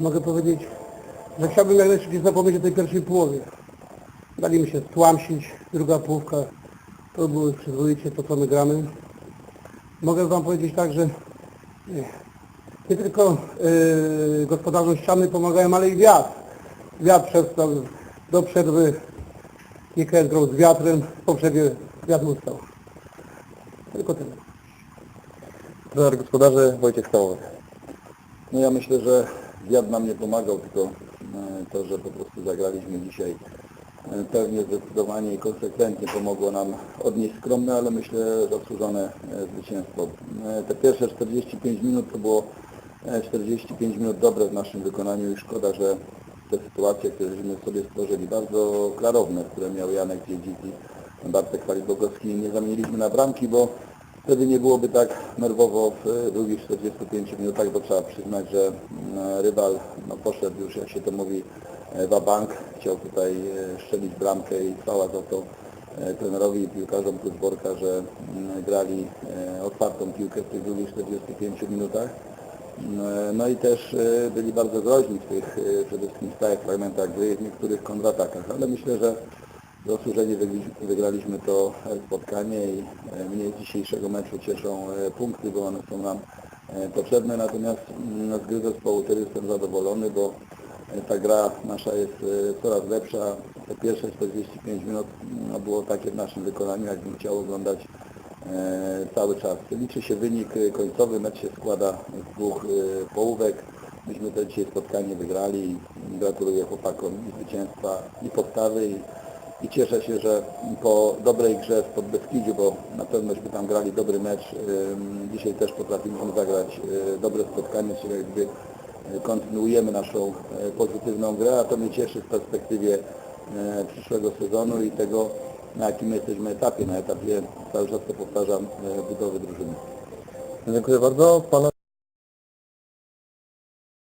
mogę powiedzieć, że chciałbym jak najszybciej zapomnieć o tej pierwszej połowie. Dali mi się stłamsić, druga połówka to były przyzwoicie to, co my gramy. Mogę Wam powiedzieć tak, że nie, nie tylko yy, gospodarzom ściany pomagają, ale i wiatr. Wiatr przestał do przerwy kilka grał z wiatrem, po przerwie wiatr ustał. Tylko tyle. Trener gospodarzy Wojciech Stałowy. No ja myślę, że wiatr nam nie pomagał, tylko e, to, że po prostu zagraliśmy dzisiaj e, pewnie zdecydowanie i konsekwentnie pomogło nam odnieść skromne, ale myślę zasłużone e, zwycięstwo. Te pierwsze 45 minut to było e, 45 minut dobre w naszym wykonaniu i szkoda, że te sytuacje, które żeśmy sobie stworzyli, bardzo klarowne, które miał Janek Dziedzic i Bartek Falibogowski, nie zamieniliśmy na bramki, bo Wtedy nie byłoby tak nerwowo w e, drugich 45 minutach, bo trzeba przyznać, że mm, rywal no, poszedł już, jak się to mówi, e, bank Chciał tutaj e, strzelić bramkę i chwała za to e, trenerowi i piłkarzom plus Borka, że mm, grali otwartą piłkę w tych drugich 45 minutach. Mm, No i też byli bardzo groźni w tych przede wszystkim stałych fragmentach gry, w niektórych kontratakach, ale myślę, że Zasłużenie wygraliśmy to e, spotkanie i e, mnie z dzisiejszego meczu cieszą e, punkty, bo one są nam potrzebne, natomiast mm, z gry zespołu też jestem zadowolony, bo ta gra nasza jest coraz lepsza. Te pierwsze 45 minut no, było takie w naszym wykonaniu, jakbym chciał oglądać cały czas. Liczy się wynik końcowy, mecz się składa z dwóch połówek. Myśmy to dzisiaj spotkanie wygrali i gratuluję chłopakom i zwycięstwa i postawy i i cieszę się, że po dobrej grze w Podbeskidziu, bo na pewnośmy tam grali dobry mecz, dzisiaj też potrafiliśmy zagrać y, dobre spotkanie, czyli jakby y, kontynuujemy naszą y, pozytywną grę, a to mnie cieszy w perspektywie przyszłego sezonu i tego, na jakim jesteśmy etapie, na etapie, cały czas to powtarzam, budowy drużyny. Dziękuję bardzo. Pana